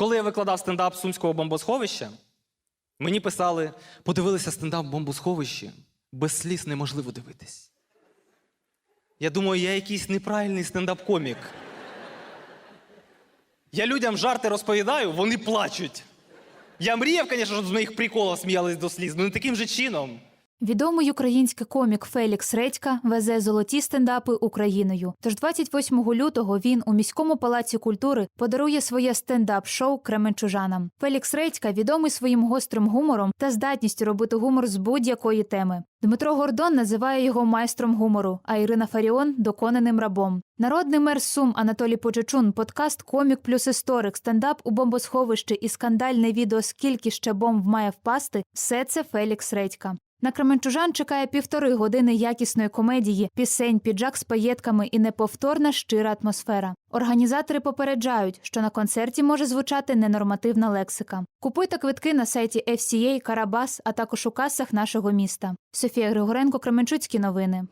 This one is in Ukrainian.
Коли я викладав стендап сумського бомбосховища, мені писали: подивилися стендап в бомбосховищі, без сліз неможливо дивитись. Я думаю, я якийсь неправильний стендап-комік. Я людям жарти розповідаю, вони плачуть. Я мріяв, звісно, щоб з моїх приколів сміялись до сліз, але не таким же чином. Відомий український комік Фелікс Редька везе золоті стендапи Україною. Тож 28 лютого він у міському палаці культури подарує своє стендап-шоу кременчужанам. Фелікс Редька відомий своїм гострим гумором та здатністю робити гумор з будь-якої теми. Дмитро Гордон називає його майстром гумору, а Ірина Фаріон доконаним рабом. Народний мер Сум Анатолій Почечун, подкаст Комік плюс історик, стендап у бомбосховищі і скандальне відео Скільки ще бомб має впасти. Все це Фелікс Редька. На Кременчужан чекає півтори години якісної комедії, пісень, піджак з паєтками і неповторна щира атмосфера. Організатори попереджають, що на концерті може звучати ненормативна лексика. Купуйте квитки на сайті FCA, Карабас, а також у касах нашого міста. Софія Григоренко, Кременчуцькі новини.